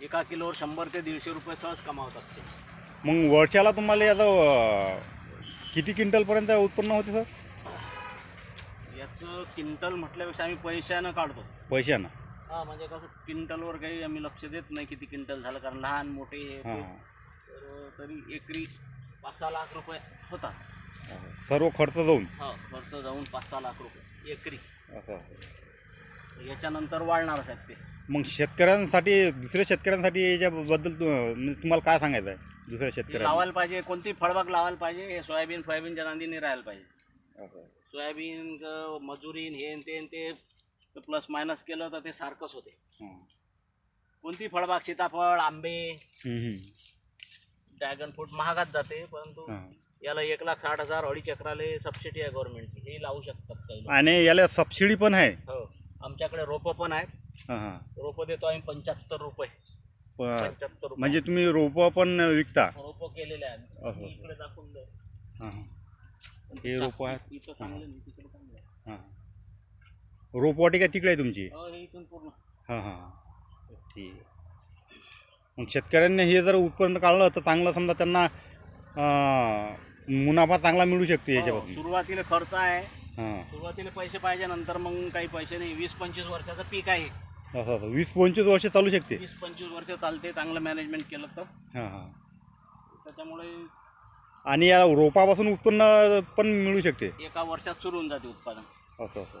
एका किलोवर शंभर ते दीडशे रुपये सहज कमावतात ते. मग वर्षाला तुम्हाला याचं अं, किती क्विंटलपर्यंत उत्पन्न होते सर? याचं क्विंटल म्हटल्यापेक्षा आम्ही पैशानं काढतो. पैशानं? हा म्हणजे कसं क्विंटलवर काही आम्ही लक्ष देत नाही किती क्विंटल झालं कारण लहान मोठे हे हां. तर तरी एकरी पाच सहा लाख रुपये होतात. सर्व खर्च जाऊन? हो खर्च जाऊन पाच सहा लाख रुपये एकरी. असं. याच्यानंतर वाढणारच आहेत ते. मग शेतकऱ्यांसाठी दुसऱ्या शेतकऱ्यांसाठी याच्याबद्दल तु- म्हणजे तुम्हाला काय सांगायचं आहे दुसऱ्या शेतकऱ्यांना लावायला पाहिजे कोणती फळबाग लावायला पाहिजे हे सोयाबीन सोयाबीनच्या नांदीने राहायला पाहिजे असं. सोयाबीन मजुरीन हे न ते न ते प्लस मायनस केलं तर ते सारखंच होते हां. कोणती फळबाग सीताफळ आंबे हम्म, हम्म. ड्रॅगन फ्रूट महागात जाते परंतु हां. याला एक लाख साठ हजार अडीच एकराले सबसिडी आहे गव्हर्नमेंटची हे लावू शकतात काही लोक. आणि याला सबसिडी पण आहे हो आमच्याकडे रोपं पण आहेत. रोपं देतो आम्ही पंच्याहत्तर रुपये. पंच्याहत्तर रुपये. म्हणजे तुम्ही रोपं पण विकता? रोपं केलेले आहेत. असं. मी इकडे दाखवून दे. हां, हां. हे रोपं इथं चांगले नाही तिकडे चांगले आहे. हां. रोपवाटिका तिकडे आहे तुमची? हो हे इथून पूर्ण. हां हां. ठीक मग शेतकऱ्यांनी हे जर उत्पन्न काढलं तर चांगलं समजा त्यांना मुनाफा चांगला मिळू शकते हो, याच्यापासून सुरुवातीला खर्च आहे. हां. सुरुवातीला पैसे पाहिजे नंतर मग काही पैसे नाही. वीस पंचवीस वर्षाचं पीक आहे. असं असं वीस पंचवीस वर्ष चालू शकते. वीस पंचवीस वर्ष चालते चांगलं मॅनेजमेंट केलं तर. हां हां. त्याच्यामुळे आणि या रोपापासून उत्पन्न पण मिळू शकते. एका वर्षात सुरू होऊन जाते उत्पादन. असं असं.